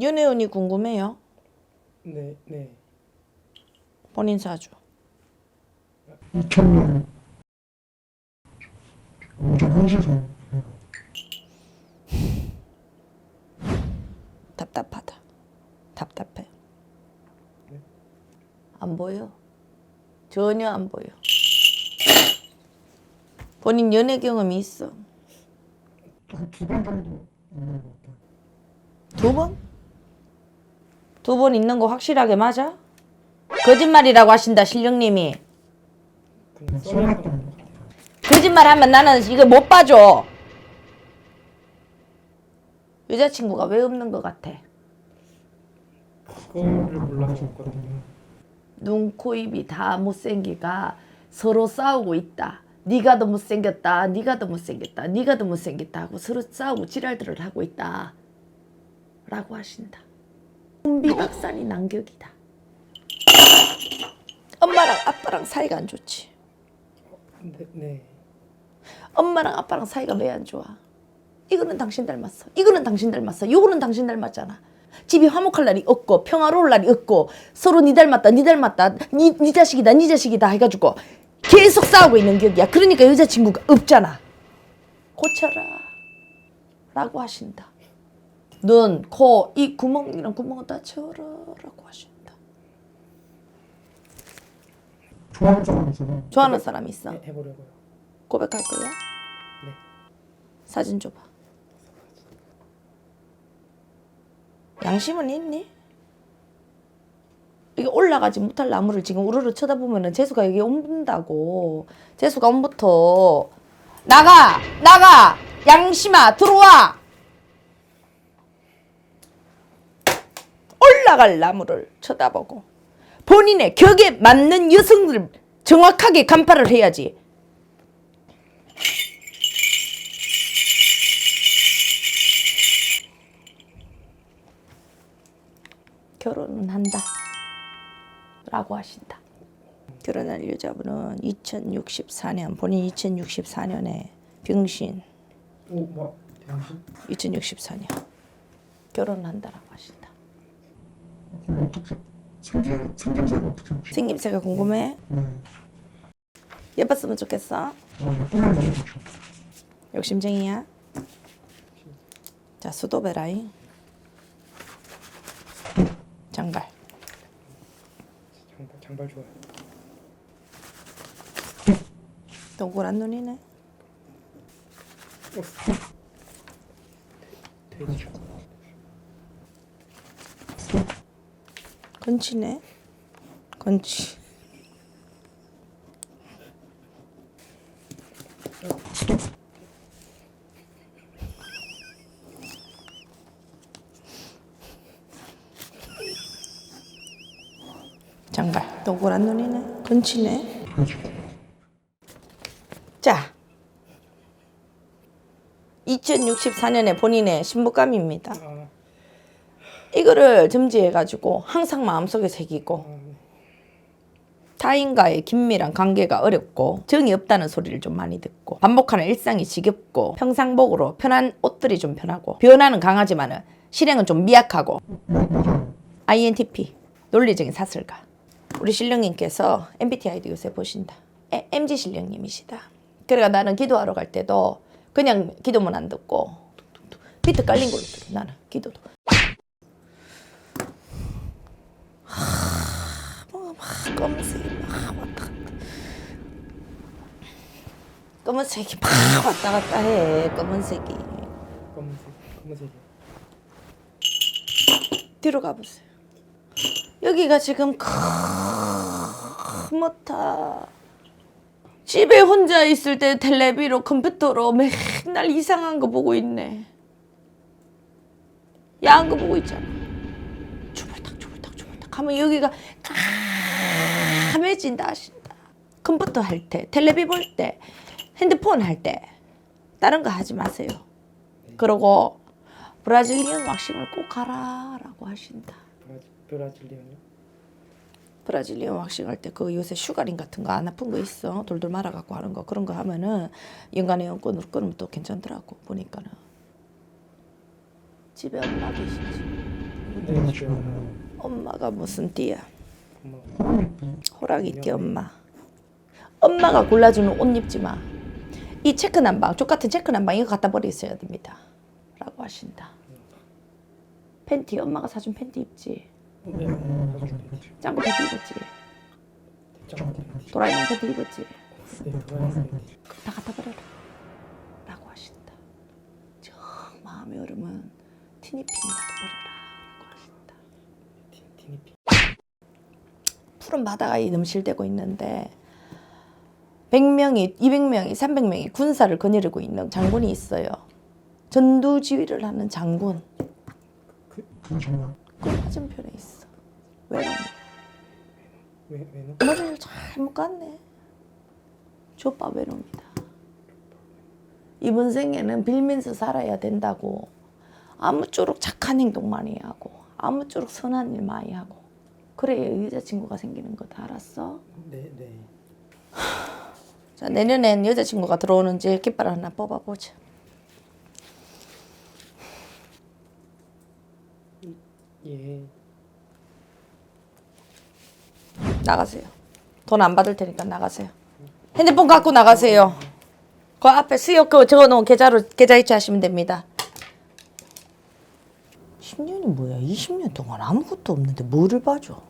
연애운이 궁금해요. 네, 네. 본인 사주. 2000년 완전 한시선 답답하다. 답답해. 네. 안 보여. 전혀 안 보여. 본인 연애 경험이 있어. 한두 번 정도 있는 것 같아요. 두 번? 두 번 있는 거 확실하게 맞아? 거짓말이라고 하신다, 실령님이. 거짓말 하면 나는 이거 못 봐줘. 여자친구가 왜 없는 것 같아? 그거를 몰라서 없거든요. 눈, 코, 입이 다 못생기가 서로 싸우고 있다. 네가 더 못생겼다. 네가 더 못생겼다. 네가 더 못생겼다 하고 서로 싸우고 지랄들을 하고 있다. 라고 하신다. 혼비박산이 난 격이다. 엄마랑 아빠랑 사이가 안 좋지. 네, 네. 엄마랑 아빠랑 사이가 왜 안 좋아? 이거는 당신 닮았어. 이거는 당신 닮았어. 요거는 당신 닮았잖아. 집이 화목할 날이 없고 평화로울 날이 없고 서로 니 닮았다, 니 닮았다, 니, 니 자식이다, 니 자식이다 해가지고 계속 싸우고 있는 격이야. 그러니까 여자친구가 없잖아. 고쳐라. 라고 하신다. 눈, 코, 이 구멍이랑 구멍은 다 채워라. 라고 하신다. 좋아하는 사람 있어서 좋아하는 사람 있어? 해, 해보려고요. 고백할 거야? 네. 사진 줘봐. 양심은 있니? 이게 올라가지 못할 나무를 지금 우르르 쳐다보면은 재수가 여기 온다고. 재수가 온부터 나가 나가 양심아 들어와. 올라갈 나무를 쳐다보고 본인의 격에 맞는 여성들 정확하게 간파를 해야지. 결혼은 한다. 라고 하신다. 결혼할 여자분은 2064년, 본인 2064년에 병신, 오, 뭐 당신? 2064년. 결혼한다라고 하신다. 그럼 어떻게 생김 생김새가 어떻게 혹시 생김새가 궁금해? 네. 예뻤으면 좋겠어. 아, 예쁘면 너무 좋죠. 욕심쟁이야. 자, 수도베라이. 장발. 장발, 장발 좋아요. 동그란 눈이네. 어. 돼지. 건치네. 건치. 장발. 동그란 눈이네. 건치네. 자. 2064년에 본인의 신부감입니다. 아, 이거를 점지해가지고 항상 마음속에 새기고 아, 타인과의 긴밀한 관계가 어렵고 정이 없다는 소리를 좀 많이 듣고 반복하는 일상이 지겹고 평상복으로 편한 옷들이 좀 편하고 변화는 강하지만은 실행은 좀 미약하고. INTP 논리적인 사슬가. 우리 신령님께서 MBTI도 요새 보신다. 에, MG 신령님이시다. 그래가 나는 기도하러 갈 때도 그냥 기도만 안 듣고 비트 깔린 걸로 들어 나는 기도도 하, 뭐막 검은색이 막 왔다 갔다. 검은색이 막 왔다 갔다 해. 검은색이. 검은색, 검은색. 뒤로 가보세요. 여기가 지금 크무타. 집에 혼자 있을 때 텔레비로 컴퓨터로 맨날 이상한 거 보고 있네. 야한 거 보고 있잖아. 주물딱 주물딱 주물딱 하면 여기가 까매진다 하신다. 컴퓨터 할 때, 텔레비 볼 때, 핸드폰 할 때 다른 거 하지 마세요. 그러고 브라질리언 왁싱을 꼭 가라라고 하신다. 브라질, 브라질리언요? 브라질리언 왁싱 할 때 그 요새 슈가링 같은 거 안 아픈 거 있어 돌돌 말아 갖고 하는 거 그런 거 하면은 인간의 연권으로 끊으면 또 괜찮더라고 보니까는 집에 엄마 계시지 네, 엄마가 무슨 띠야? 엄마 호랑이띠 호랑이 띠 엄마. 엄마가 골라주는 옷 입지 마. 이 체크 난방, 족 같은 체크 난방 이거 갖다 있어야 됩니다. 라고 하신다. 팬티 엄마가 사준 팬티 입지. 짱구 팬티 입었지. 짱 도라에몽 팬티 입었지. 다 갖다 버려라. 라고 하신다. 저 마음의 얼음은 티니핑이라도 버려 푸른 바다가 이 넘실대고 있는데 100명이, 200명이, 300명이 군사를 거느리고 있는 장군이 있어요. 전두 지휘를 하는 장군. 그 정말 그 맞은편에 있어. 외로워. 왜 왜는? 머리를 잘못 갔네. 좁아 외로웁니다. 이번 생에는 빌면서 살아야 된다고 아무쪼록 착한 행동 많이 하고 아무쪼록 선한 일 많이 하고 그래야 여자친구가 생기는 거 다 알았어? 네, 네. 자 내년엔 여자친구가 들어오는지 깃발 하나 뽑아보자. 예. 나가세요. 돈 안 받을 테니까 나가세요. 핸드폰 갖고 나가세요. 그 앞에 수역 그 적어놓은 계좌로 계좌 이체하시면 됩니다. 10년이 뭐야? 20년 동안 아무것도 없는데 뭐를 봐줘?